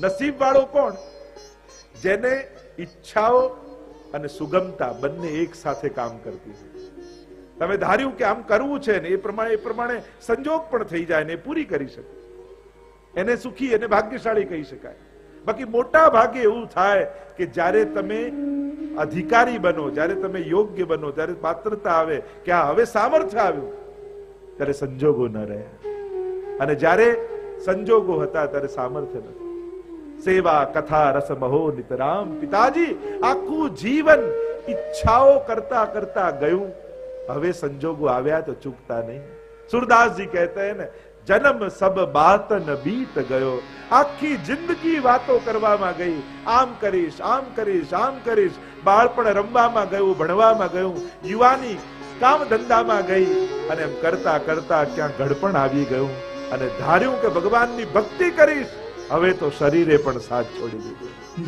નસીબ વાળો કોણ? જેને ઈચ્છાઓ અને સુગમતા બંને એક સાથે કામ કરતી તમે ધાર્યું કે આમ કરવું છે ને, એ પ્રમાણે એ પ્રમાણે સંજોગ પણ થઈ જાય ને પૂરી કરી શકે. એને સુખી, એને ભાગ્યશાળી કહી શકાય. બાકી મોટા ભાગે એવું થાય કે જ્યારે તમે અધિકારી બનો, જ્યારે તમે યોગ્ય બનો, જ્યારે પાત્રતા આવે, કે આ હવે સામર્થ્ય આવ્યું, ત્યારે સંજોગો ન રહ્યા. અને જ્યારે સંજોગો હતા, ત્યારે સામર્થ્ય નથી સેવા કથા રસ મહો નિતરામ પિતાજી આખું જીવન ઈચ્છાઓ કરતા કરતા ગયું હવે સંજોગો આવ્યા તો ચૂકતા નહીં સુરદાસજી કહેતા ને જન્મ સબ બાત ન બીત ગયો આખી જિંદગી વાતો કરવામાં ગઈ આમ કરીશ આમ કરીશ આમ કરીશ બાળપણ રમવામાં ગયું ભણવામાં ગયું યુવાની કામ ધંધામાં ગઈ અને એમ કરતા કરતા ક્યાં ગડપણ આવી ગયું? અને ધાર્યું કે ભગવાનની ભક્તિ કરીશ હવે તો શરીરે પણ સાથ છોડી દીધું.